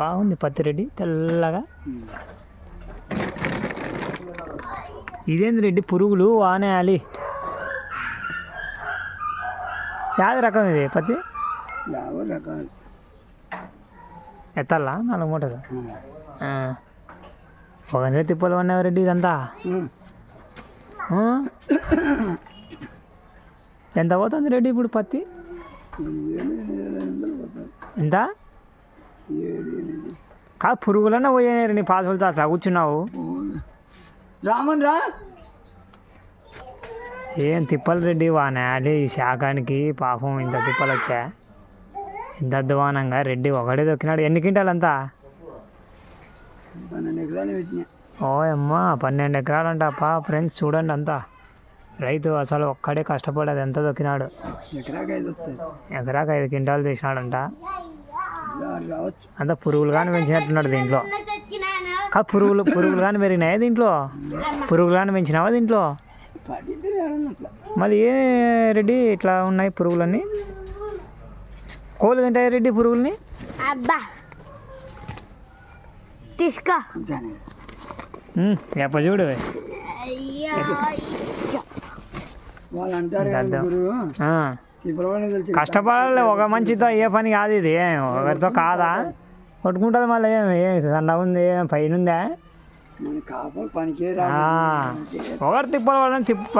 బాగుంది పత్తి రెడ్డి. తెల్లగా. ఇదేంది రెడ్డి? పురుగులు వానేయాలి యాది రకం ఇది పత్తి? ఎత్తాలా నాలుగు మూటలు. ఒక నెల తిప్పలు పడినావు రెడ్డి ఇదంతా? ఎంత పోతుంది రెడ్డి ఇప్పుడు పత్తి? ఎంత? కాదు పురుగులన్నా పోయాయి నీ పాసులతో అట్లా కూర్చున్నావు? రామన్ రా. ఏం తిప్పలు రెడ్డి వానాలి ఈ శాఖానికి పాపం ఇంత తిప్పలు వచ్చా? ఇంత అధ్వానంగా రెడ్డి ఒకడే దొక్కినాడు. ఎన్ని ఎకరాలు పెట్టినా. ఓ అమ్మా పన్నెండు ఎకరాలంటప్పా ఫ్రెండ్స్ చూడండి అంతా. రైతు అసలు ఒక్కడే కష్టపడేది ఎంత దొక్కినాడు? ఎకరాకి ఐదు క్వింటాలు తీసినాడంట. అంతా పురుగులు కానీ పెంచినట్టున్నాడు దీంట్లో. కా పురుగులు పురుగులు కానీ పెరిగినాయి దీంట్లో? పురుగులు కానీ పెంచినావా దీంట్లో? మళ్ళీ ఏ రెడ్డి ఇట్లా ఉన్నాయి పురుగులన్నీ? కోళ్ళు తింటాయి రెడ్డి పురుగుల్ని? అబ్బా. తీసుకో. ఎప్ప చూడు. అయ్యో వాళ్ళు అంటారు కష్టపడాలి ఒక మనిషితో ఏ పని కాదు ఇది. ఒకరితో కాదా? కొట్టుకుంటుంది మళ్ళీ ఏం? ఏం సన్న ఉంది పైన ఉందా? ఒకరు తిప్పలు పడడం తిప్ప